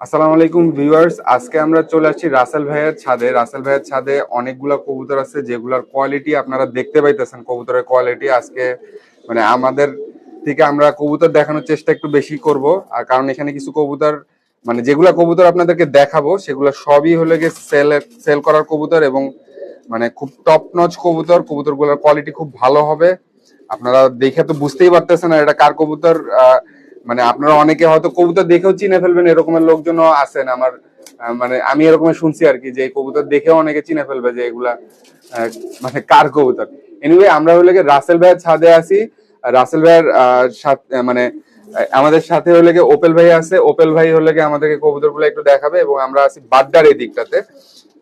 আসসালামু আলাইকুম ভিউয়ার্স আজকে আমরা চলে আসছি রাসেল ভাইয়ের ছাদে। রাসেল ভাইয়ের ছাদে অনেকগুলা কবুতর আছে যেগুলার কোয়ালিটি আপনারা দেখতে পাইতেছেন কবুতরের কোয়ালিটি আজকে মানে আমাদের থেকে আমরা কবুতর দেখানোর চেষ্টা একটু বেশি করব। আর কারণ এখানে কিছু কবুতর মানে যেগুলা কবুতর আপনাদেরকে দেখাবো সেগুলো সবই হলে গিয়ে সেল সেল করার কবুতর এবং মানে খুব টপ নচ কবুতর। কবুতরগুলোর কোয়ালিটি খুব ভালো হবে। আপনারা দেখে তো বুঝতেই পারতেছেন এটা কার কবুতর আহ, মানে আপনারা অনেকে হয়তো কবুতর দেখেও চিনে ফেলবেন, এরকমের লোকজনও আছেন আমার মানে আমি এরকমের শুনছি আর কি, যে কবুতর দেখেও অনেকে চিনে ফেলবে যে এগুলা মানে কার কবুতর। এনিওয়ে আমরা হলে রাসেল ভাইয়ের ছাদে আছি রাসেল ভাইয়ের মানে আমাদের সাথে হলে গিয়ে ওপেল ভাই আছে, ওপেল ভাই হলে গিয়ে আমাদেরকে কবুতরগুলো একটু দেখাবে এবং আমরা আছি বাড্ডার এই দিকটাতে।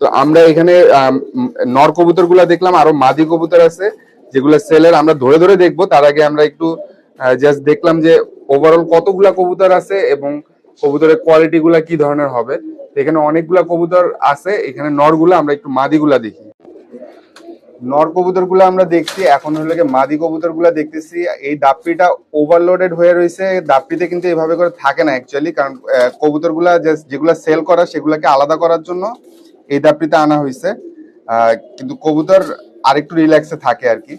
তো আমরা এখানে নর কবুতরগুলা দেখলাম, আরও মাদি কবুতর আছে, যেগুলো সেলের আমরা ধরে ধরে দেখব, তার আগে আমরা একটু জাস্ট দেখলাম যে ওভারঅল কতগুলা কবুতর আছে এবং কবুতরের কোয়ালিটি গুলা কি ধরনের হবে। এখানে অনেকগুলা কবুতর আছে, এখানে নরগুলা আমরা একটু মাদিগুলা দেখি। নর কবুতরগুলো আমরা দেখছি, এখন হলো মাদি কবুতরগুলা দেখতেছি। এই দাপ্পিটা ওভারলোডেড হয়ে রয়েছে, দাপ্পিতে কিন্তু এভাবে করে থাকে না অ্যাকচুয়ালি কারণ কবুতরগুলা যেগুলা সেল করা, সেগুলাকে আলাদা করার জন্য এই দাপ্পিতে আনা হয়েছে। কিন্তু কবুতর আরেকটু রিল্যাক্সে থাকে আর কি।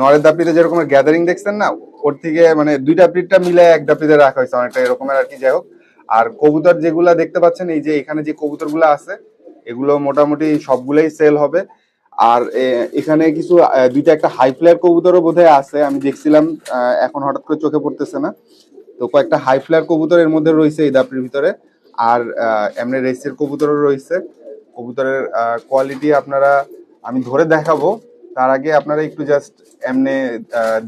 নরের দাপ্পিতে যেরকম গ্যাদারিং দেখছেন না, ওর থেকে মানে দুই দাপ্পিটা মিলে এক দাপ্পিতে রাখা হয়েছে, অনেকটা এরকমের আর কি, যাই হোক। আর কবুতর যেগুলা দেখতে পাচ্ছেন, এই যে এখানে যে কবুতরগুলা আছে, এগুলো মোটামুটি সবগুলাই সেল হবে। আর এখানে কিছু দুইটা একটা হাই ফ্লেয়ার কবুতরও বোধহয় আছে, আমি দেখছিলাম এখন হঠাৎ করে চোখে পড়তেছে না। তো কয়েকটা হাই ফ্লেয়ার কবুতর এর মধ্যে রয়েছে এই দাপড়ির ভিতরে। আর এমনি রেসের কবুতরও রয়েছে। কবুতরের কোয়ালিটি আপনারা, আমি ধরে দেখাবো। তার আগে আপনারা একটু জাস্ট এমনি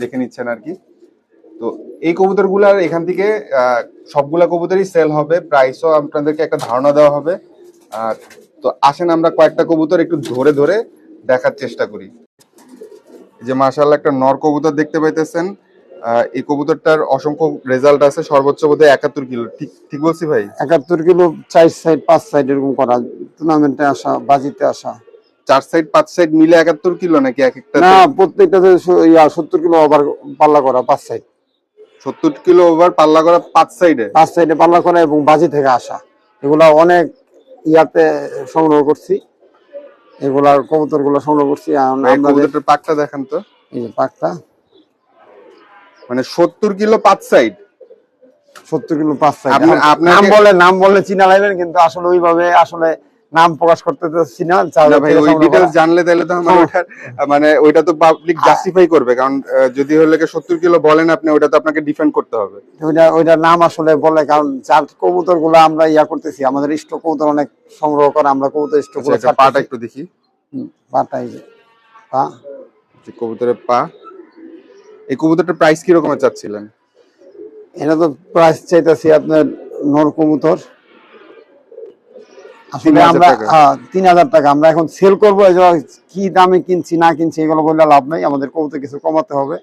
দেখে নিচ্ছেন আর কি। তো এই কবুতরগুলার এখান থেকে সবগুলা কবুতরই সেল হবে। প্রাইসও আপনাদেরকে একটা ধারণা দেওয়া হবে। আহ, তো আসেন আমরা কয়েকটা কবুতর একটু ধরে ধরে দেখার চেষ্টা করি। যে মাশাআল্লাহ একটা নর কবুতর দেখতে পাইতেছেন। এই কবুতরটার অসংখ্য রেজাল্ট আছে। সর্বোচ্চ বোধহয় একাত্তর কিলো। ঠিক ঠিক বলছি ভাই? একাত্তর কিলো চার সাইড পাঁচ সাইড এরকম করা। টুর্নামেন্টে আসা বাজিতে আসা। চার সাইড পাঁচ সাইড মিলে একাত্তর কিলো নাকি এক একটা না প্রত্যেকটাতে সত্তর কিলো ওভার পাল্লা করা পাঁচ সাইড সত্তর কিলো ওভার পাল্লা করা পাঁচ সাইডে পাঁচ সাইডে পাল্লা করা এবং বাজি থেকে আসা। এগুলা অনেক ইয়াতে সংগ্রহ করছি। এগুলার কবুতরগুলো সংগ্রহ করছি কবুতরটার পাকটা দেখান তো। এই যে পাকটা মানে সত্তর কিলো পাঁচ সাইড সত্তর কিলো পাঁচ সাইড আপনি- নাম বলে নাম বলে চিনা লাগবেন কিন্তু আসলে ওইভাবে আসলে নাম প্রকাশ করতে চাচ্ছি না ভাই ওই ডিটেলস জানলে তাহলে তো আমার হ্যাঁ। ওটার মানে ওইটা তো পাবলিক জাস্টিফাই করবে কারণ যদি হলে সত্তর কিলো বলেন আপনি ওটা তো আপনাকে ডিফেন্ড করতে হবে। ওইটা ওইটার নাম আসলে বলে কারণ যার কবুতরগুলো আমরা ইয়া করতেছি আমাদের ইষ্ট কবুতর অনেক সংগ্রহ করে আমরা কবুতর ইষ্ট আচ্ছা, গুলো একটা পাটা একটু দেখি। পাটা এই যে পা। কবুতরের পা। এই কবুতরটার প্রাইস কি রকমের চাচ্ছিলেন? এটা তো প্রাইস চাইতেছি আপনার নর কবুতর। আসলে আমরা তিন হাজার টাকা আমরা এখন সেল করব কি দামে কিনছি না কিনছি এগুলো বললে লাভ নাই আমাদের কবুতর কিছু কমাতে হবে।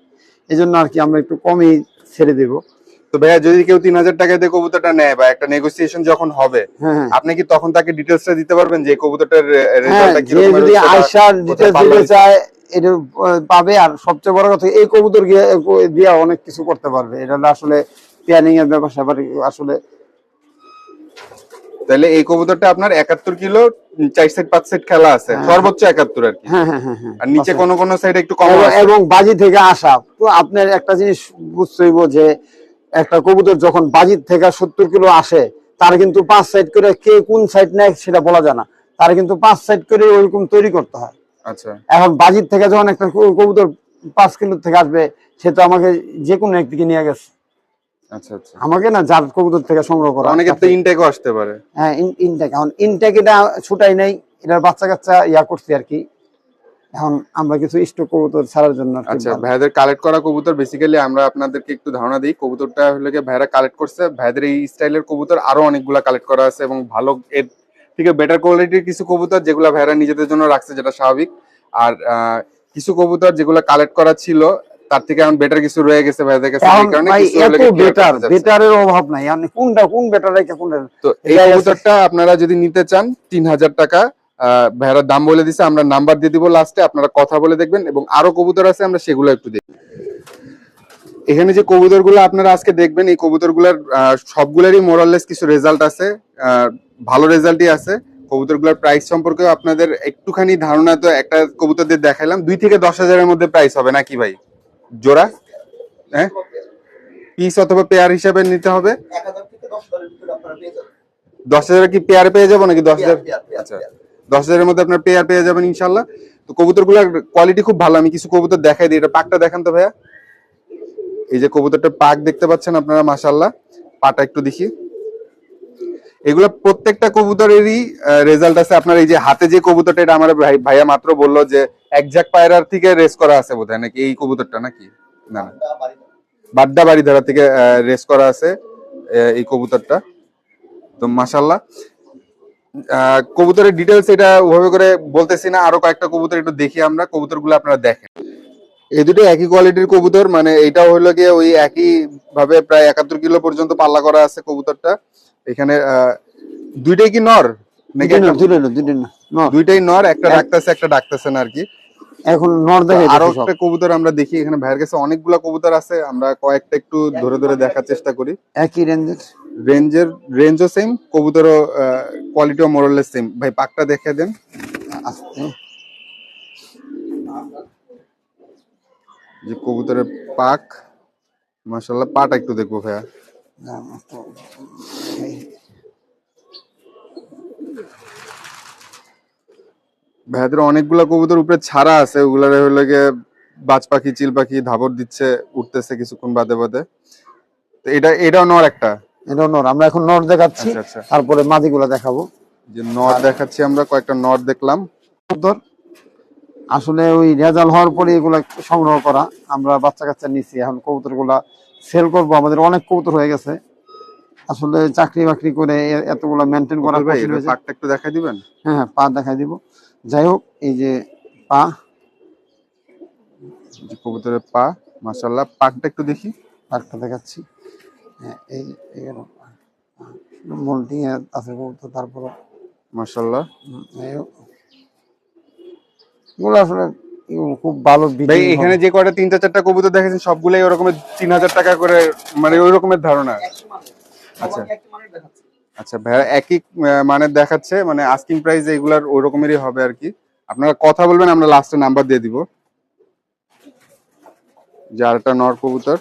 এই জন্য আর কি আমরা একটু কমই ছেড়ে দেব। তো ভাইয়া যদি কেউ তিন হাজার টাকা দিয়ে কবুতরটা নেয় বা একটা নেগোসিয়েশন যখন হবে হ্যাঁ হ্যাঁ। আপনি কি তখন তাকে ডিটেলসটা দিতে পারবেন যে কবুতরটার হ্যাঁ রেজাল্টটা কি যে যদি আয়সার ডিটেলস দিতে চায় এটা পাবে। আর সবচেয়ে বড় কথা এই কবুতর দিয়ে অনেক কিছু করতে পারবে। এটা আসলে প্ল্যানিং এর ব্যাপার স্যাপার আসলে তাহলে এই কবুতরটা আপনার একাত্তর কিলো চার সাইড পাঁচ সাইড খেলা আছে। হ্যাঁ। সর্বোচ্চ একাত্তর আর কি। হ্যাঁ হ্যাঁ আর নিচে। কোন কোন সাইড একটু কম এবং- বাজি থেকে আসা। তো আপনার একটা জিনিস বুঝতে হইব যে একটা কবুতর যখন বাজির থেকে সত্তর কিলো আসে তার কিন্তু পাঁচ সাইড করে কে কোন সাইড নেয় সেটা বলা যায় না। তার কিন্তু পাঁচ সাইড করে ওইরকম তৈরি করতে হয়। আচ্ছা। এখন বাজির থেকে যখন একটা কবুতর পাঁচ কিলো থেকে আসবে সে তো আমাকে যে কোনো একদিকে নিয়ে গেছে। আমাকে না কবুতর থেকে সংগ্রহ করা অনেকের তো ইনটেকও আসতে পারে। হ্যাঁ ইনটেক এখন ইনটেক এটা ছুটাই নাই এটার বাচ্চা কাচ্চা ইয়া করছি আর কি। এখন আমরা কিছু স্টক কবুতর ছাড়ার জন্য আচ্ছা। ভাইদের কালেক্ট করা কবুতর বেসিক্যালি আমরা আপনাদেরকে একটু ধারণা দিই কবুতরটা হলে গিয়ে ভাইরা কালেক্ট করছে। ভাইদের এই স্টাইলের কবুতর আরও অনেকগুলা কালেক্ট করা আছে এবং ভালো এর থেকে বেটার কোয়ালিটির কিছু কবুতর যেগুলো ভাইরা নিজেদের জন্য রাখছে যেটা স্বাভাবিক। আর কিছু কবুতর যেগুলো কালেক্ট করা ছিল তার থেকে এখন বেটার কিছু রয়ে গেছে ভাইদের কাছে এই কারণে কিছু এত বেটার বেটারের অভাব নাই। মানে কোনটা কোন বেটার রেখে কোনটা? তো এই কবুতরটা আপনারা যদি নিতে চান তিন হাজার টাকা আহ, ভাইয়ারা দাম বলে দিছে আমরা নাম্বার দিয়ে দিব লাস্টে আপনারা কথা বলে দেখবেন এবং আরও কবুতর আছে আমরা সেগুলো একটু দেখি। এখানে যে কবুতরগুলো আপনারা আজকে দেখবেন এই কবুতরগুলোর সবগুলোরই মোরাললেস কিছু রেজাল্ট আছে ভালো রেজাল্টই আছে। কবুতরগুলোর প্রাইস সম্পর্কেও আপনাদের একটুখানি ধারণা তো একটা কবুতর দিয়ে দেখাইলাম দুই থেকে দশ হাজারের মধ্যে প্রাইস হবে নাকি ভাই? জোড়া হ্যাঁ? পিস অথবা পেয়ার হিসাবে নিতে হবে। দশ হাজারে কি পেয়ার পেয়ে যাব নাকি? দশ হাজার? আচ্ছা। দশ হাজারের মধ্যে আপনার পেয়ার পেয়ে যাবেন ইনশাল্লাহ। তো কবুতরগুলোর কোয়ালিটি খুব ভালো। আমি কিছু কবুতর দেখাই দিই। এটা পাকটা দেখান তো ভাইয়া। এই যে কবুতরটা পাক দেখতে পাচ্ছেন আপনারা মাশাল্লাহ পাটা একটু দেখি। এগুলো প্রত্যেকটা কবুতরেরই রেজাল্ট আছে। আপনার এই যে হাতে যে কবুতরটা এটা আমার ভাই- ভাইয়া মাত্র বলল যে একজাক পায়রার থেকে রেস করা আছে বোধহয় নাকি? এই কবুতরটা নাকি? না না। বাড্ডা বাড়ি ধারা থেকে রেস করা আছে এই কবুতরটা। তো মাশাল্লাহ আহ, কবুতরের ডিটেলস এটা ওভাবে করে বলতেছি না আরও কয়েকটা কবুতর একটু দেখি আমরা কবুতরগুলো আপনারা দেখেন। এই দুটো একই কোয়ালিটির কবুতর মানে এটা হলো গিয়ে ওই একই ভাবে প্রায় একাত্তর কিলো পর্যন্ত পাল্লা করা আছে কবুতরটা। এখানে দুইটাই কি নর? নাকি। দুইটাই নর একটা ডাকতেছে একটা ডাকতেছে না আর কি। এখন নর দেখে আরও একটা কবুতর আমরা দেখি এখানে ভাইয়ের কাছে অনেকগুলা কবুতর আছে আমরা কয়েকটা একটু ধরে ধরে দেখার চেষ্টা করি। একই রেঞ্জের? রেঞ্জের রেঞ্জও সেম কবুতরও কোয়ালিটিও মোরলেস সেম ভাই পাকটা দেখে দেন। আসতে। যে কবুতরের পাক মাশাল্লাহ পাটা একটু দেখব ভাইয়া। ভাইয়াদের অনেকগুলা কবুতর উপরে ছাড়া আছে ওগুলার হলো গিয়ে বাজ পাখি চিল পাখি ধাবর দিচ্ছে উঠতেছে কিছুক্ষণ বাদে বাদে। তো এটা এটাও নর একটা? এটাও নর আমরা এখন নর দেখাচ্ছি আচ্ছা আচ্ছা। তারপরে মাদিগুলা দেখাবো। যে নর দেখাচ্ছি আমরা কয়েকটা নর দেখলাম। কবুতর আসলে ওই রেজাল্ট হওয়ার পরে এগুলা সংগ্রহ করা আমরা বাচ্চা কাচ্চা নিচ্ছি এখন কবুতরগুলা সেল করব আমাদের অনেক কবুতর হয়ে গেছে। আসলে চাকরি বাকরি করে এতগুলা মেনটেন করা ভাই হয়ে যায়। পাকটা একটু দেখাই দিবেন? হ্যাঁ হ্যাঁ পা দেখাই দিব। যাই হোক এই যে পা কবুতরের পা মাশাল্লাহ পাকটা একটু দেখি। পাকটা দেখাচ্ছি। হ্যাঁ এই আছে কবুতর তারপর এগুলো আসলে খুব ভালো ভাই এখানে। যে তিনটা চারটা কবুতর দেখেছেন সবগুলাই ওরকমের তিন হাজার টাকা করে মানে ওই রকমের ধারণা আচ্ছা। আচ্ছা ভাইয়া একই মানে দেখাচ্ছে মানে আস্কিং প্রাইস এগুলার ওই রকমেরই হবে আর কি। আপনারা কথা বলবেন আমরা লাস্টে নাম্বার দিয়ে দিব। আরেকটা নর কবুতর।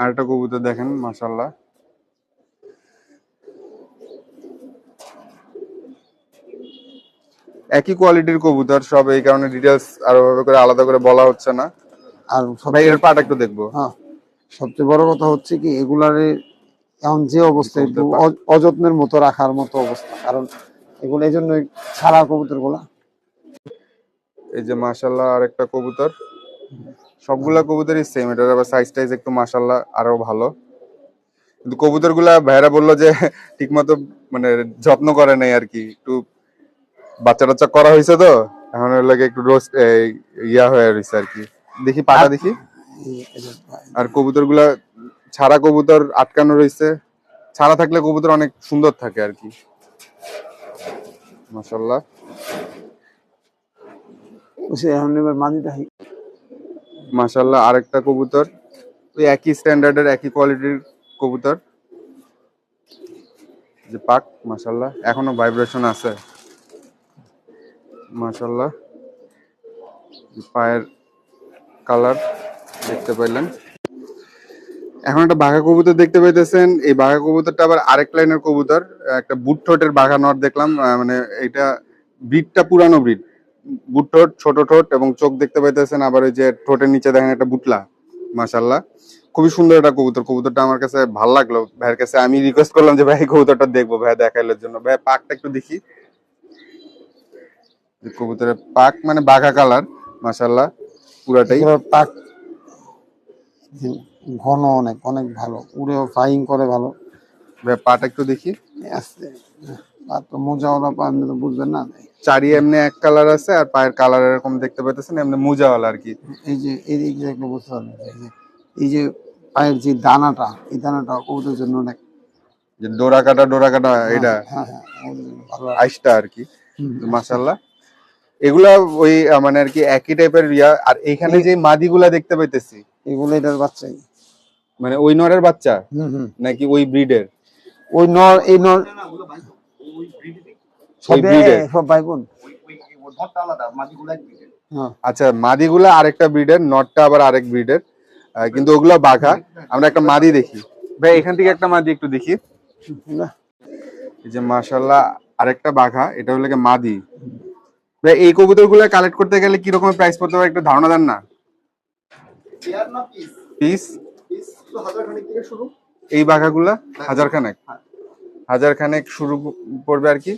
আরেকটা কবুতর দেখেন মাশাল্লাহ একই কোয়ালিটির কবুতর সব এই কারণে ডিটেলস আরও ভাবে করে আলাদা করে বলা হচ্ছে না। আর সবাই এর পাটা একটু দেখব। হ্যাঁ। সবচেয়ে বড় কথা হচ্ছে কি এগুলারে এখন যে অবস্থা একটু অযত্নের মতো রাখার মতো অবস্থা। কারণ এগুলো এই জন্য ছাড়া কবুতরগুলা এই যে মাশাল্লাহ আরেকটা কবুতর। সবগুলা কবুতরই সেম এটার আবার সাইজ টাইজ একটু মাশাল্লাহ আরও ভালো। কিন্তু কবুতরগুলা ভাইরা বলল যে ঠিক মতো মানে যত্ন করে নাই আর কি একটু বাচ্চা টাচ্চা করা হয়েছে তো এখন ওর লাগে একটু রোস্ট ইয়া হয়ে রয়েছে আর কি। দেখি পাটা দেখি। আর কবুতরগুলা ছাড়া কবুতর আটকানো রয়েছে। ছাড়া থাকলে কবুতর অনেক সুন্দর থাকে আর কি। মাশাল্লাহ মাশাল্লাহ আরেকটা কবুতর। ওই একই স্ট্যান্ডার্ডের একই কোয়ালিটির কবুতর। যে পাক মাশাল্লাহ এখনও ভাইব্রেশন আছে। মাশাল্লাহ পায়ের কালার। দেখতে পাইলেন এখন একটা বাঘা কবুতর দেখতে পাইতেছেন। এই বাঘা কবুতরটা আবার আরেক লাইনের কবুতর। একটা বুট ঠোঁটের বাঘা নট দেখলাম। মানে এটা ব্রিডটা পুরানো ব্রিড। বুট ঠোঁট ছোট ঠোঁট এবং চোখ দেখতে পাইতেছেন। আবার ওই যে ঠোঁটের নিচে দেখেন একটা বুটলা। মাশাল্লাহ খুবই সুন্দর একটা কবুতর। কবুতরটা আমার কাছে ভালো লাগল। ভাইয়ের কাছে আমি রিকোয়েস্ট করলাম যে, ভাই কবুতরটা দেখব, ভাই, দেখাইলোর জন্য। ভাই, পাকটা একটু দেখি। কবুতরের পাক মানে বাঘা কালার। মাশাল্লাহ পুরাটাই। পাক ঘন অনেক অনেক ভালো। উড়েও ফ্লাইং করে ভালো। পাটা একটু দেখি। আসতে আর তো মোজাওয়ালা পা আপনি তো বুঝবেন না। চারি এমনি এক কালার আছে আর পায়ের কালার এরকম দেখতে পাইতেছেন এমনি মুজাওয়ালা আর কি। এই যে এই দিয়ে একটু বুঝতে পারবেন এই যে এই যে পায়ের যে দানাটা এই দানাটা ওদের জন্য অনেক যে ডোরা কাটা ডোরা কাটা এটা হ্যাঁ হ্যাঁ ভালো আইসটা আর কি এগুলা ওই মানে আর কি একই টাইপের ইয়া। আর এইখানে যে মাদিগুলা দেখতে পাইতেছি এগুলো এটার বাচ্চাই। মানে ওই নরের বাচ্চা? নাকি ওই ব্রিডের? ওই নর এই নর সব? ভাই বোন হ্যাঁ। আচ্ছা মাদিগুলা আরেকটা ব্রিডের নটটা আবার আরেক ব্রিডের কিন্তু ওগুলো বাঘা। আমরা একটা মাদি দেখি। ভাই এখান থেকে একটা মাদি একটু দেখি। এই যে মাশাল্লাহ আরেকটা বাঘা এটা হলো মাদি। ভাই এই কবুতরগুলা কালেক্ট করতে গেলে কি রকমের প্রাইস পড়তে পারে? একটু ধারণা দেন না। পিস পিস পিস তো হাজার খানিক এই বাঘাগুলা? হাজার খানেক? হাজার খানেক শুরু পড়বে আর কি।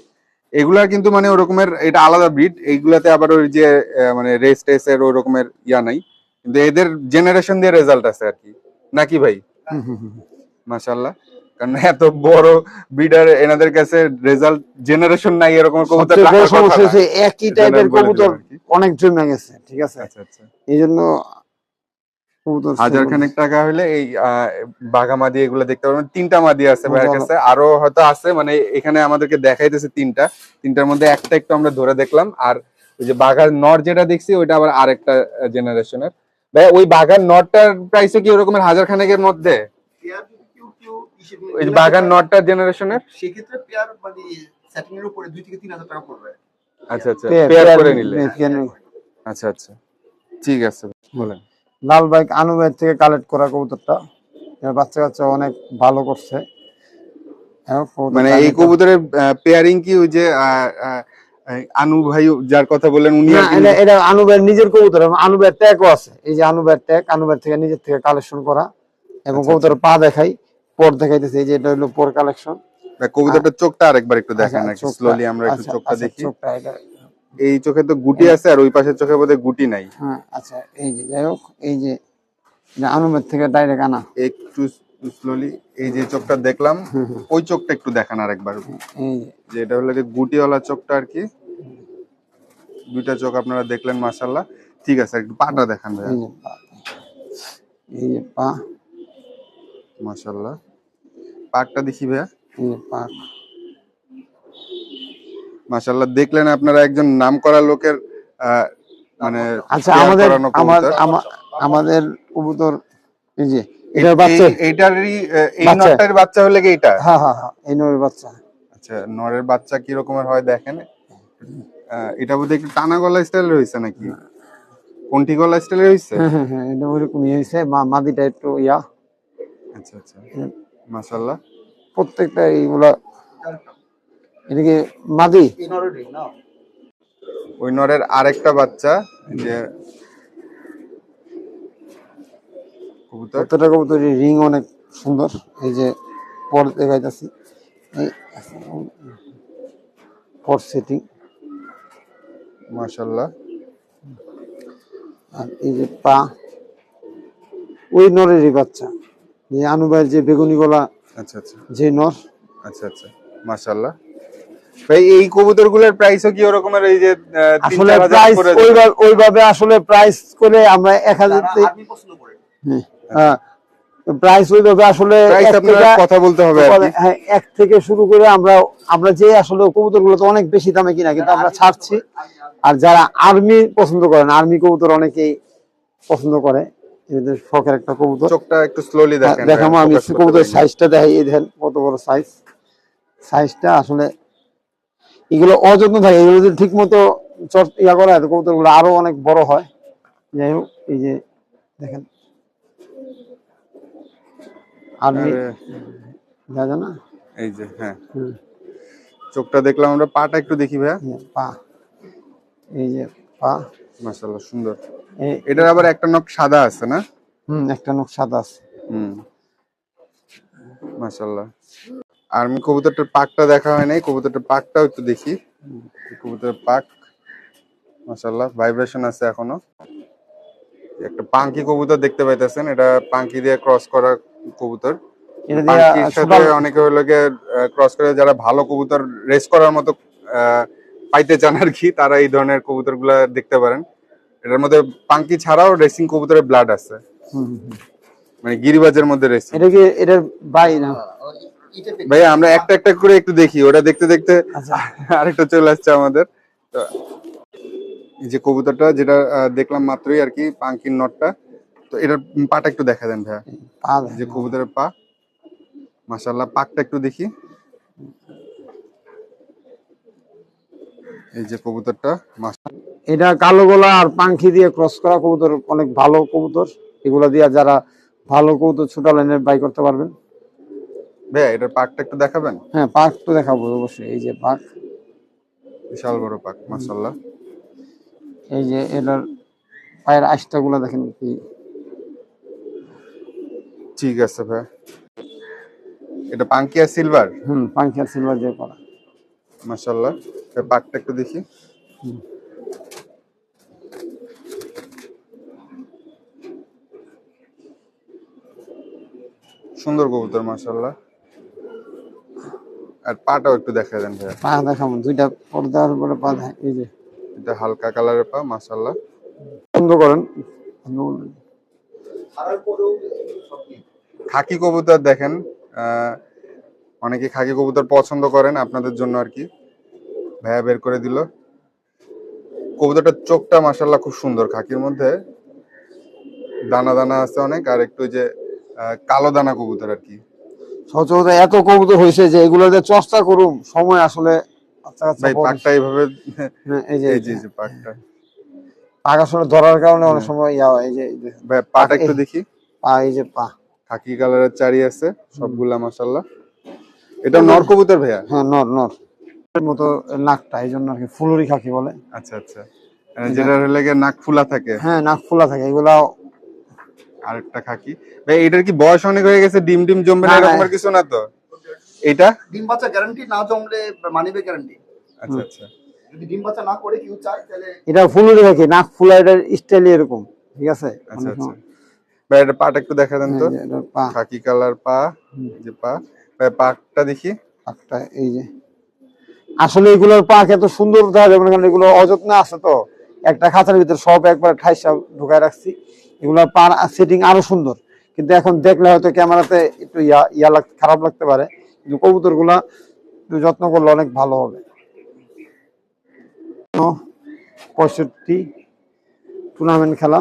এগুলা কিন্তু মানে ওরকমের এটা আলাদা ব্রিড এইগুলাতে আবার ওই যে মানে রেস টেস এর ওই রকমের ইয়া নাই। কিন্তু এদের জেনারেশন দিয়ে রেজাল্ট আছে আর কি। নাকি ভাই। মাশাল্লাহ কারণ এত বড় ব্রিডার এনাদের কাছে রেজাল্ট জেনারেশন নাই এরকম কবুতর সমস্যা একই টাইপের কবুতর। অনেক জমে গেছে ঠিক আছে? আচ্ছা আচ্ছা। এই জন্য হাজার খানেক টাকা হলে এই আহ, বাঘা মাদি এগুলো দেখতে পারবেন। তিনটা মাদি আছে ভাইয়ের কাছে। আরও হয়তো আছে মানে এখানে আমাদেরকে দেখাইতেছে তিনটা। তিনটার মধ্যে একটা একটু আমরা ধরে দেখলাম। আর ওই যে বাঘার নর যেটা দেখছি ওইটা আবার আরেকটা জেনারেশনের ভাই ওই বাঘার নরটার প্রাইসও কি ওরকমের হাজার খানেকের মধ্যে? ওই বাঘার নরটার জেনারেশনের সেক্ষেত্রে পেয়ার মানে সেটিং এর উপরে দুই থেকে তিন হাজার টাকা পড়বে। আচ্ছা আচ্ছা। পেয়ার করে নিলে। আচ্ছা আচ্ছা। ঠিক আছে। বলেন। লাল বাইক আনুবের থেকে কালেক্ট করা কবুতরটা। এর বাচ্চা কাচ্চা অনেক ভালো করছে। এবং মানে এই কবুতরের পেয়ারিং কি ওই যে আনু ভাই যার কথা উনি এটা আনুবের নিজের কবুতর আনুবের ট্যাগও আছে। এই যে আনুবের ট্যাগ আনুবের থেকে নিজের থেকে কালেকশন করা এবং আচ্ছা, কবুতরের পা দেখাই পর দেখাইতেছে এই যে এটা হলো পর কালেকশন কবুতরটার চোখটা আরেকবার একটু দেখেন স্লোলি আমরা একটু চোখটা দেখি। আচ্ছা, চোখটা এই চোখে তো গুটি আছে আর ওই পাশের চোখে বোধহয় গুটি নাই। হ্যাঁ আচ্ছা এই যে যাই হোক এই যে এটা আনুবের থেকে ডাইরেক্ট আনা। একটু স্লোলি এই যে চোখটা দেখলাম ওই চোখটা একটু দেখান আরেকবার। এই যে। যে এটা হলো যে গুটিওয়ালা চোখটা আর কি। দুইটা চোখ আপনারা দেখলেন মাশাল্লাহ ঠিক আছে একটু পাটা দেখান ভাই এই যে পা। মাশাল্লাহ পাটটা দেখি ভাইয়া। এই মাশাল্লাহ দেখলেন আপনারা একজন নাম করা লোকের মানে আচ্ছা আমাদের আমাদের কবুতর। এই যে এটার বাচ্চা। এইটারই এই। নটটার বাচ্চা হলে কি এইটা হ্যাঁ হ্যাঁ হ্যাঁ এই নরের বাচ্চা। আচ্ছা নরের বাচ্চা কি রকমের হয় দেখেন। এটা বোধহয় একটু টানা গলা স্টাইল হয়েছে নাকি? কোনটি গলা স্টাইলের হয়েছে হ্যাঁ হ্যাঁ হ্যাঁ এটা ওইরকমই হয়েছে মা মাদিটা একটু ইয়া। আচ্ছা আচ্ছা। মাশাল্লাহ প্রত্যেকটা এইগুলা এদিকে মাদি? এই ওই নরের আরেকটা বাচ্চা যে প্রত্যেকটা কবুতরের রিং অনেক সুন্দর। এই যে পর দেখাইতেছি। পর সেটিং। মাশাল্লাহ। আর এই যে পা। ওই নরেরই বাচ্চা। যে আনুবাইয়ের যে বেগুনি গলা আচ্ছা আচ্ছা। যে নর। আচ্ছা আচ্ছা। মাশাল্লাহ। ভাই এই কবুতরগুলোর প্রাইসও কি ওরকমের এই যে আসলে প্রাইস ওইভাবে ওইভাবে আসলে প্রাইস করে আমরা এক হাজার যারা আর্মি পছন্দ প্রাইস ওইভাবে আসলে কথা বলতে হবে হ্যাঁ, এক থেকে শুরু করে আমরা আমরা যে আসলে কবুতরগুলো তো অনেক বেশি দামে কিনা কিন্তু আমরা ছাড়ছি। আর যারা আর্মি পছন্দ করেন আর্মি কবুতর অনেকেই পছন্দ করে। এদের শখের একটা কবুতর। চোখটা একটু স্লোলি হ্যাঁ, দেখেন দেখাবো আমি কবুতর সাইজটা দেখাই এই দেখেন কত বড় সাইজ সাইজটা আসলে এগুলো অযত্ন থাকে এগুলো যদি ঠিক মতো ইয়া করা হয় কবুতরগুলো আরও অনেক বড় হয়। যাই হোক এই যে দেখেন। আরে, দেখা এই যে হ্যাঁ। চোখটা দেখলাম আমরা পাটা একটু দেখি ভাইয়া। পা। এই যে পা। সুন্দর। এটার আবার একটা নখ সাদা আছে না? হুম একটা নখ সাদা আছে। হুম। আর আমি কবুতরটার পাকটা দেখা হয় নাই কবুতরটার পাকটাও একটু দেখি। কবুতরের পাক মাশাল্লাহ ভাইব্রেশন আছে এখনও। একটা পাঙ্কি কবুতর দেখতে পাইতেছেন এটা পাঙ্কি দিয়ে ক্রস করা কবুতর। পাঙ্কির সাথে অনেকে হলো ক্রস করে যারা ভালো কবুতর রেস করার মতো পাইতে চান আর কি তারা এই ধরনের কবুতরগুলা দেখতে পারেন। এটার মধ্যে পাঙ্কি ছাড়াও রেসিং কবুতরের ব্লাড আছে। মানে গিরিবাজের মধ্যে রেসিং এটা কি এটার বাই না? ভাই আমরা একটা একটা করে একটু দেখি ওটা দেখতে দেখতে আচ্ছা। আরেকটা চলে আসছে আমাদের। এই যে কবুতরটা যেটা দেখলাম মাত্রই আর কি পাঙ্কির নটটা। তো এটার পাটা একটু দেখা দেন ভাইয়া। পা যে কবুতরের পা। মাশাল্লাহ পাকটা একটু দেখি। এই যে কবুতরটা মাশা- এটা কালো গলা আর পাঙ্খি দিয়ে ক্রস করা কবুতর অনেক ভালো কবুতর। এগুলা দিয়ে যারা ভালো কবুতর ছোট লাইনের বাই করতে পারবেন। ভাইয়া এটার পাকটা একটু দেখাবেন? হ্যাঁ পাক তো দেখাবো অবশ্যই এই যে পাক। বিশাল বড় পাক মাশাল্লাহ এই যে এটার পায়ের আশটা দেখেন কি। ঠিক আছে ভাইয়া। এটা পাঙ্কি আর সিলভার? হুম আর সিলভার দিয়ে করা। ভাই, পাকটা একটু দেখি। সুন্দর কবুতর মাশাল্লাহ আর পাটাও একটু দেখা দেন ভাইয়া। পা দেখাবো দুইটা পর্দার উপরে পা দেখায় এই যে। এটা হালকা কালারের পা মাশাল্লাহ বন্ধ করেন। খাকি কবুতর দেখেন অনেকে খাকি কবুতর পছন্দ করেন আপনাদের জন্য আর কি। ভাইয়া বের করে দিল। কবুতরটার চোখটা মাসাল্লাহ খুব সুন্দর খাকির মধ্যে। দানা দানা আছে অনেক আর একটু যে কালো দানা কবুতর আর কি। সচরাচর এত কবুতর হয়েছে যে এগুলো যে চর্চা করুম সময় আসলে ভাই পাকটা এইভাবে হ্যাঁ, এই যে এই যে পাকটা পাক আসলে ধরার কারণে অনেক সময় ইয়া এই যে ভাই পাটা একটু দেখি। পা এই যে পা। খাকি কালারের চারি আছে সবগুলা এটা নর কবুতর ভাইয়া? হ্যাঁ নর নর। মতো নাকটা এই জন্য আর কি ফুলুরি খাকি বলে। আচ্ছা আচ্ছা। যেটা নাক ফুলা থাকে। হ্যাঁ নাক ফুলা থাকে এগুলা আরেকটা খাকি। ভাই এটার কি বয়স অনেক হয়ে গেছে? ডিম ডিম জমবে না। এরকম আর কিছু না তো? এটা? ডিম বাচ্চা গ্যারান্টি না জমলে মানিবে গ্যারান্টি আচ্ছা আচ্ছা। যদি ডিম বাচ্চা না করে কেউ চায় তাহলে এটা ফুলুরি খাকি নাক ফুলা এটার স্টাইল এরকম ঠিক আছে? আচ্ছা আচ্ছা। ভাই এটা পাটা একটু দেখা দেন তো। খাকি কালার পা যে পা। ভাই পাকটা দেখি। পাকটা এই যে। আসলে এগুলোর পাক এত সুন্দর দেখা যাবে না কারণ এগুলো অযত্নে আছে তো। একটা খাঁচার ভিতরে সব একবার ঠাইসা ঢুকায় রাখছি। এগুলোর পার সেটিং আরও সুন্দর। কিন্তু এখন দেখলে হয়তো ক্যামেরাতে একটু ইয়া ইয়া লাগ খারাপ লাগতে পারে। কিন্তু কবুতরগুলা একটু যত্ন করলে অনেক ভালো হবে। পঁয়ষট্টি টুর্নামেন্ট খেলা।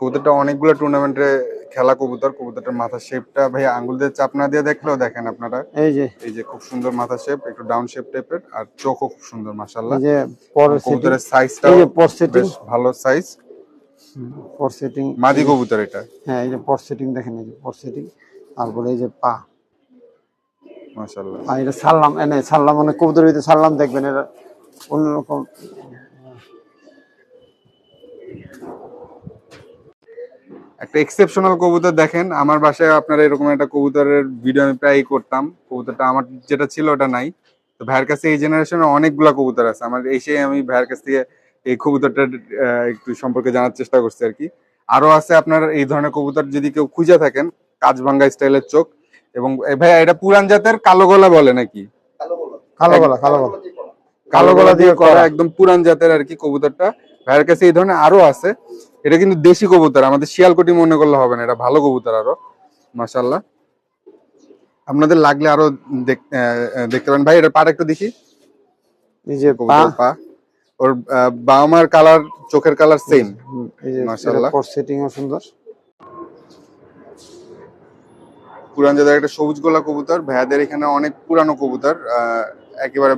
কবুতরটা অনেকগুলো টুর্নামেন্টে খেলা কবুতর। কবুতরটার মাথার শেপটা ভাই আঙ্গুল দিয়ে চাপ না দিয়ে দেখলেও দেখেন আপনারা। এই যে। এই যে খুব সুন্দর মাথা শেপ একটু ডাউন শেপ টাইপের আর চোখও খুব সুন্দর মাশাল্লাহ এই যে পরের কবুতরের সাইজটা এই যে ভালো সাইজ পর সেটিং মাদি কবুতর এটা? হ্যাঁ এই যে পর সেটিং দেখেন এই যে পর সেটিং তারপরে এই যে পা। মাশাল্লাহ আর এটা ছাড়লাম এনে ছাড়লাম মানে কবুতর ভিতরে ছাড়লাম দেখবেন এটা অন্যরকম। একটা এক্সেপশনাল কবুতর দেখেন আমার বাসায় আপনারা এরকম একটা কবুতরের ভিডিও আমি প্রায়ই করতাম। কবুতরটা আমার যেটা ছিল ওটা নাই। তো ভাইয়ের কাছে এই জেনারেশনে অনেকগুলা কবুতর আছে। আমার এসে আমি ভাইয়ের কাছ থেকে এই কবুতরটার আহ, একটু সম্পর্কে জানার চেষ্টা করছি আর কি। আরও আছে আপনার এই ধরনের কবুতর যদি কেউ খুঁজে থাকেন কাজভাঙ্গা স্টাইলের চোখ এবং ভাইয়া এটা পুরান জাতের কালো গলা বলে নাকি? কালো কালো গলা কালো গলা। কালো গলা দিয়ে করা। একদম পুরান জাতের আর কি কবুতরটা। ভাইয়ের কাছে এই ধরনের আরও আছে। এটা কিন্তু দেশি কবুতর আমাদের শিয়ালকোটি মনে করলে হবে না এটা ভালো কবুতর আরও মাশাল্লাহ আপনাদের লাগলে আরও দেখতে পারেন। ভাই এটা পাটা একটু দেখি। কবুতর পা। ওর বাবা মার কালার চোখের কালার সেম এই যে মাশাআল্লাহ। পর সেটিং ও সুন্দর। পুরান জাতের একটা সবুজ গোলা কবুতর। ভাইয়াদের এখানে অনেক পুরানো কবুতর একেবারে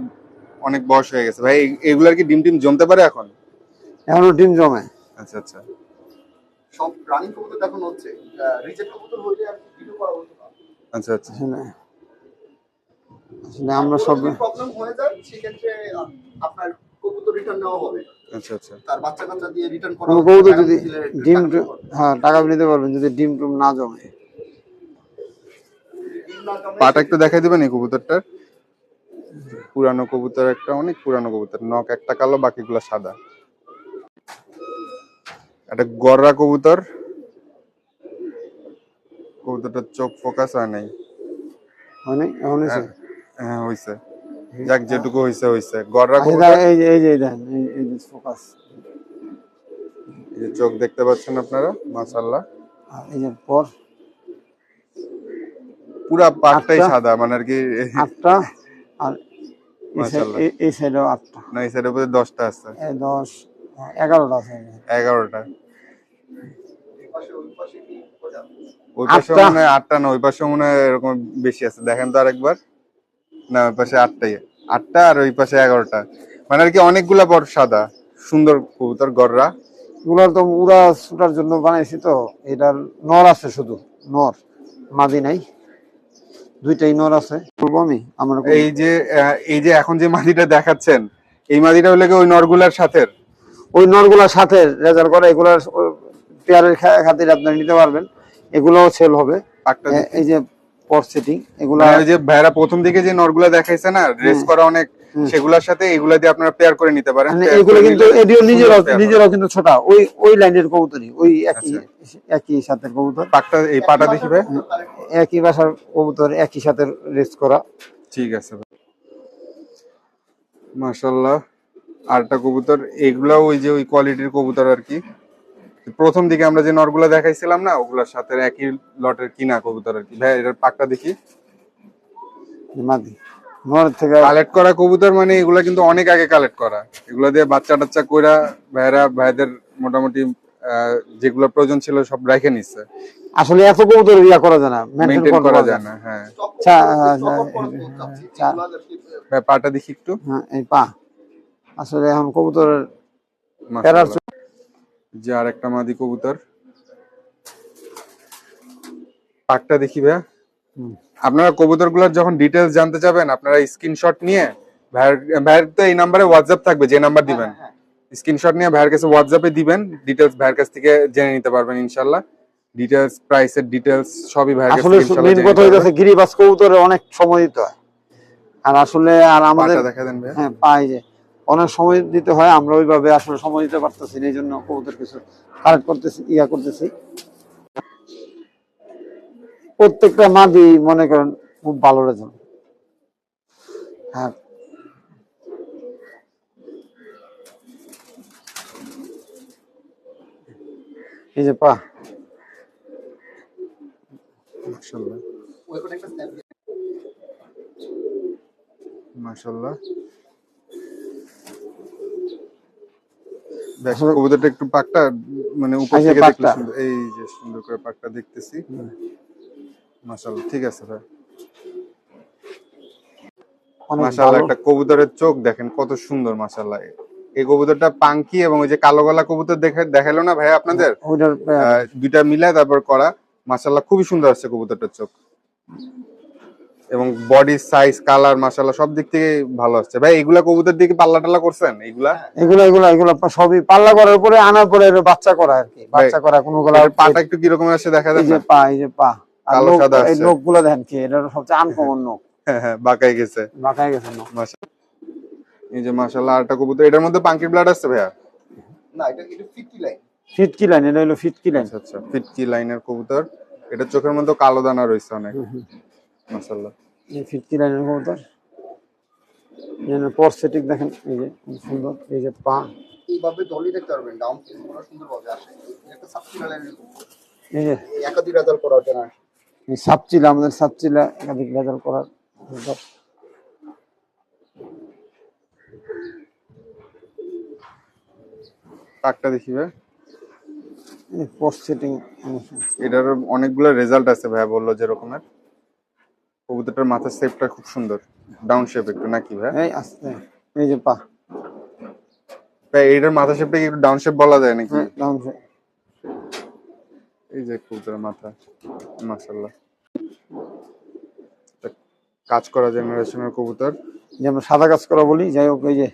অনেক বয়স হয়ে গেছে। ভাই এই- এগুলার কি ডিম টিম জমতে পারে এখন? এখনও ডিম জমে। আচ্ছা আচ্ছা। সব রানিং কবুতর এখন হচ্ছে। রিজেক্ট কবুতর হলে আর ভিডিও করা হতো না। আচ্ছা আচ্ছা। আসলে আসলে আমরা সব প্রবলেম হয়ে যায় সেক্ষেত্রে আপনার কবুতর রিটার্ন নেওয়া হবে। আচ্ছা আচ্ছা। তার বাচ্চা কাচ্চা দিয়ে রিটার্ন করা কবুতর যদি ডিম টাকা টিম- পাবে। হ্যাঁ টাকা নিতে পারবেন যদি ডিম টুম না জমে। পাটা একটু দেখাই দিবেন এই কবুতরটার। পুরানো কবুতর একটা অনেক পুরানো কবুতর। নখ একটা কালো বাকিগুলো সাদা। একটা গররা কবুতর। কবুতরটার চোখ ফোকাস হয় নাই। এখন হয়েছে? হ্যাঁ হইছে। যাক যেটুকু হইছে হইছে। আচ্ছা, এই এই দেখেন এই- ফোকাস এই যে চোখ দেখতে পাচ্ছেন আপনারা? মাশাআল্লাহ। আর এই যে পর। পুরা পাটটাই আটটা। সাদা মানে আর কি। আটটা আর এই- সাইডেও আটটা। না এই সাইডের উপরে দশটা আছে। দশ এগারোটা আছে। এগারোটা। এই পাশে ওই পাশে কি ওই পাশে মনে হয় আটটা না ওই পাশে মনে হয় এরকম বেশি আছে। দেখেন তো আরেকবার। না ওই পাশে আটটাই আটটা আর ওই পাশে এগারোটা। মানে আর কি অনেকগুলা বড় সাদা সুন্দর কবুতর গররা। এগুলোর তো উড়া ছুটার জন্য বানাইছি তো এটার নর আছে শুধু নর। মাদি নাই। দুইটাই নর আছে। বলব আমি? আমার এই যে এই যে এখন যে মাদিটা দেখাচ্ছেন এই মাদিটা হলে কি ওই নরগুলার সাথে ওই নরগুলার সাথে রেজাল্ট করে এগুলার পেয়ারের খাতিরে আপনারা নিতে পারবেন। এগুলোও সেল হবে। এই যে পর সেটিং এগুলা মানে যে ভাইরা প্রথম দিকে যে নরগুলা দেখাইছে না রেস করা অনেক। সেগুলোর সাথে এগুলা দিয়ে আপনারা পেয়ার করে নিতে পারেন মানে pair এগুলো করে কিন্তু নিলে নিজেরাও নিজেরাও কিন্তু ছোটা ওই ওই লাইনের কবুতরই ওই একই আচ্ছা। একই সাথের কবুতর। পাকটা এই পাটা দেখিবে একই বাসার কবুতর একই সাথে রেস করা। ঠিক আছে আরটা কবুতর এগুলাও ওই যে ওই কোয়ালিটির কবুতর আর কি। প্রথম দিকে আমরা যে নরগুলা দেখাইছিলাম না ওগুলার সাথে একই লটের কিনা কবুতর আর কি। ভাই এটার পাকটা দেখি। মাদি নর থেকে কালেক্ট করা কবুতর মানে এগুলা কিন্তু অনেক আগে কালেক্ট করা। এগুলা দিয়ে বাচ্চা টাচ্চা কইরা ভাইরা ভাইদের মোটামুটি যেগুলো প্রয়োজন ছিল সব রেখে নিচ্ছে আসলে এত কবুতর ইয়া করা যায় না করা যায় না। হ্যাঁ। পাটা দেখি একটু। হ্যাঁ এই পা। আসলে এখন কবুতরের প্যারার। যে আর একটা মাদি কবুতর। পাকটা দেখি ভাইয়া। আপনারা কবুতরগুলার যখন ডিটেলস জানতে চাবেন আপনারা স্ক্রিনশট নিয়ে ভাইয়ের তো এই নাম্বারে হোয়াটসঅ্যাপ থাকবে যে নাম্বার দিবেন। হ্যাঁ, স্ক্রিনশট নিয়ে ভাইয়ের কাছে হোয়াটসঅ্যাপে দিবেন ডিটেলস ভাইয়ের কাছ থেকে জেনে নিতে পারবেন ইনশাল্লাহ ডিটেলস প্রাইসের ডিটেলস সবই ভাইয়ের কাছে আসলে মেন কথা হইতেছে। গিরিবাস কবুতরে অনেক সময় দিতে হয়। আর আসলে আর আমাদের দেখা দেন ভাই হ্যাঁ পাই যে অনেক সময় দিতে হয়, আমরা ওইভাবে আসলে সময় দিতে পারতেছি না এই জন্য কবুতর কিছু কালেক্ট করতেছি, ইয়া করতেছি। প্রত্যেকটা মাদি মনে করেন খুব ভালো রেজাল্ট হ্যাঁ। এই যে পা করে একটা snap দিয়ে- মাশাআল্লাহ দেখ কবুতরটা একটু পাকটা মানে উপর যে থেকে দেখলে সুন্দর। এই যে সুন্দর করে পাকটা দেখতেছি। মাশাআল্লাহ ঠিক আছে ভাই। মাশাআল্লাহ একটা কবুতরের চোখ দেখেন কত সুন্দর মাশাআল্লাহ। এই কবুতরটা পাঙ্কি এবং ওই যে কালো গলা কবুতর দেখে দেখাল না ভাই আপনাদের? আহ, দুইটা মিলায় তারপর করা। মাশাআল্লাহ খুবই সুন্দর আছে কবুতরটার চোখ। এবং বডি সাইজ কালার মাশাআল্লাহ সব দিক থেকে ভালো আসছে। ভাই এগুলা কবুতর দিকে পাল্লা টাল্লা করছেন? এগুলা? এগুলা এগুলা এগুলো সবই পাল্লা করার পরে আনার পরে বাচ্চা করা আর কি। বাচ্চা করা কোনো গুলা পাটা একটু কীরকম আসে দেখা এই যায় যে পা এই যে পা। কালো সাদা এই আছে। নখগুলো দেখেন কি এটা সবচেয়ে আনকমন নখ হ্যাঁ হ্যাঁ বাঁকাই গেছে। বাঁকায় গেছে নখ মাশাআল্লাহ। এই যে মাশাআল্লাহ আরেকটা কবুতর এটার মধ্যে পাঙ্কির ব্লাড আছে ভাইয়া? না এটা এটা ফিফটি লাইন ফিটকি লাইন এটা হলো ফিটকি লাইন আচ্ছা আচ্ছা ফিটকি লাইনের কবুতর। এটা চোখের মধ্যে কালো দানা রয়েছে অনেক। মাশাআল্লাহ। এই ফিটকি লাইনের কবুতর। এখানে পর সেটিং দেখেন এই যে সুন্দর এই যে পা। এইভাবে দলই দেখতে পারবেন ডাউন ওরা সুন্দরভাবে আসে। একটা সাবসিডি লাইনের এই যে একাধিক রেজাল্ট করার জন্য আসে। এই সাবচিলা আমাদের সাবচিলা একাধিক রেজাল্ট করার কবুতর। পাকটা দেখি ভাই। সেটিং এটার অনেকগুলো রেজাল্ট আছে ভাইয়া বলল যে রকমের। কবুতরটার মাথার শেপটা খুব সুন্দর। ডাউন শেপ একটু নাকি ভাই? এই আস্তে এই যে পা। ভাই এটার মাথা শেপটা কি একটু ডাউন শেপ বলা যায় নাকি? হ্যাঁ ডাউন সে- এই যে কবুতরের মাথা মাশাআল্লাহ। এটা কাজ করা জেনারেশনের কবুতর। যে আমরা সাদা কাজ করা বলি যাই হোক এই যে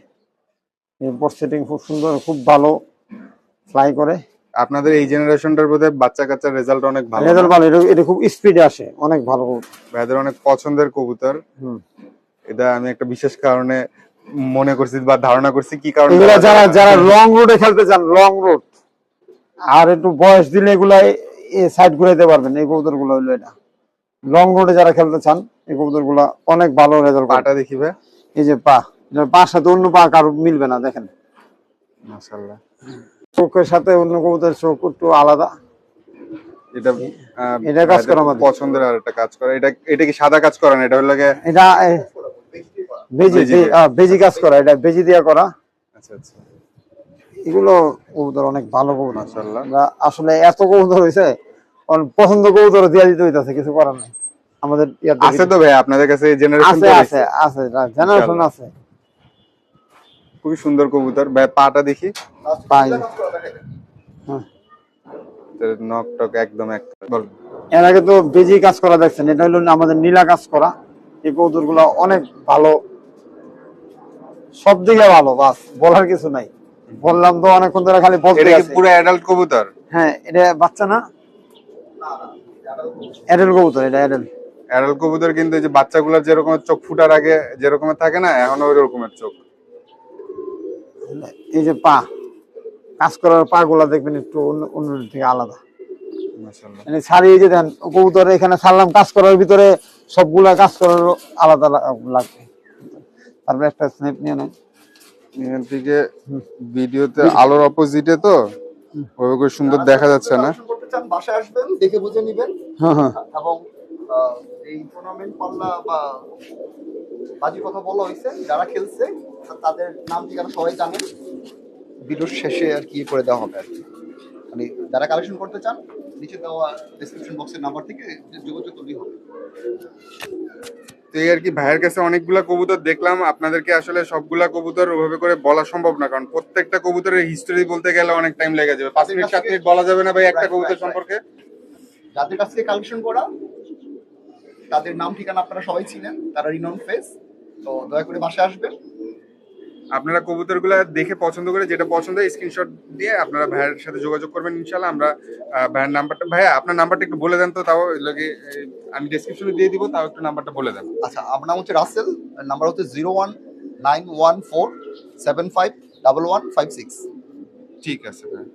সেটিং খুব সুন্দর খুব ভালো ফ্লাই করে। আপনাদের এই জেনারেশনটার বোধহয় বাচ্চা কাচ্চার রেজাল্ট অনেক ভালো রেজাল্ট ভালো এটা খুব স্পিডে আসে অনেক ভালো ভাইদের অনেক পছন্দের কবুতর। এটা আমি একটা বিশেষ কারণে মনে করছি বা ধারণা করছি কি কারণে এগুলা যারা যারা লং রুটে খেলতে চান লং রুট আর একটু বয়স দিলে এগুলা সাইড ঘুরাইতে পারবেন এই কবুতরগুলো হইল এটা লং রুটে যারা খেলতে চান এই কবুতরগুলা অনেক ভালো রেজাল্ট পাটা পাটা দেখি এই যে পা পার সাথে অন্য পা কারও মিলবে না দেখেন। মাশাআল্লাহ। চোখের সাথে অন্য কবুতরের চোখ একটু আলাদা। এটা এটা কাজ করা খুব আমাদের। পছন্দের আর একটা কাজ করা। এটা এটা কি সাদা কাজ করা না? এটা হলো এটা এ, দেখতে পারা বেজি বেজি বে- দিয়ে। আহ, বেজি কাজ করা। এটা বেজি দিয়া করা। আচ্ছা আচ্ছা। এগুলো কবুতর অনেক ভালো কবুতর। আসলে এত কবুতর হয়েছে পছন্দ কবুতর দিয়া দিতে হইতাছে কিছু করার নাই। আমাদের আছে তো ভাই আপনাদের কাছে জেনারেশন আছে আছে আছে জেনারেশন আছে। খুবই সুন্দর কবুতর। ভাই পাটা দেখি। পাই। হ্যাঁ। নক টক একদম এক বল। এর আগে তো বেজি কাজ করা দেখছেন এটা হলো আমাদের নীলা কাজ করা। এই কবুতরগুলো অনেক ভালো। সব দিকে ভালো বাস বলার কিছু নাই। বললাম তো অনেকক্ষণ ধরে খালি বলতে এটা কি পুরো অ্যাডাল্ট কবুতর? হ্যাঁ এটা বাচ্চা না? কবুতর এটা অ্যাডাল্ট কবুতর কিন্তু এই যে বাচ্চাগুলোর যেরকম চোখ ফুটার আগে যেরকম থাকে না এখন ওই রকমের চোখ। এই যে পা কাজ করার পা গুলা দেখবেন একটু অন্য অন্য থেকে আলাদা। মাশাআল্লাহ। মানে ছাড়িয়ে যে দেন কবুতর এখানে ছাড়লাম কাজ করার ভিতরে সবগুলা কাজ করার আলাদা লাগবে। তারপরে একটা স্ন্যাপ নিয়ে নেন। এখান থেকে ভিডিওতে আলোর অপোজিটে তো ওইভাবে করে সুন্দর দেখা যাচ্ছে না। বাসায় আসবেন দেখে বুঝে নেবেন। হ্যাঁ হ্যাঁ। এবং এই টুর্নামেন্ট পাল্লা বা বাজি কথা বলা হয়েছে যারা খেলছে তাদের নাম ঠিকানা সবাই জানেন ভিডিওর শেষে আর কি করে দেওয়া হবে আর কি। মানে যারা কালেকশন করতে চান নিচে দেওয়া ডেসক্রিপশন বক্সের নাম্বার থেকে যোগাযোগ করলেই হবে। তো এই আর কি ভাইয়ের কাছে অনেকগুলা কবুতর দেখলাম। আপনাদেরকে আসলে সবগুলা কবুতর ওভাবে করে বলা সম্ভব না কারণ প্রত্যেকটা কবুতরের হিস্টোরি বলতে গেলে অনেক টাইম লেগে যাবে। পাঁচ মিনিট সাত মিনিট বলা যাবে না ভাই একটা কবুতর. সম্পর্কে। যাদের কাছ থেকে কালেকশন করা তাদের নাম ঠিকানা আপনারা সবাই ছিলেন তারা রিনন ফেস তো দয়া করে বাসায় আসবেন। আপনারা কবুতরগুলো দেখে পছন্দ করে যেটা পছন্দ হয় স্ক্রিনশট দিয়ে আপনারা ভাইয়ের সাথে যোগাযোগ করবেন ইনশাল্লাহ আমরা ভাইয়ের নাম্বারটা ভাইয়া আপনার নাম্বারটা একটু বলে দেন তো তাও লাগে লগে, আমি ডিসক্রিপশনে দিয়ে দিব তাও একটু নাম্বারটা বলে দেন। আচ্ছা আপনার নাম হচ্ছে রাসেল নাম্বার হচ্ছে zero one nine one four seven five double one five six ঠিক আছে ভাই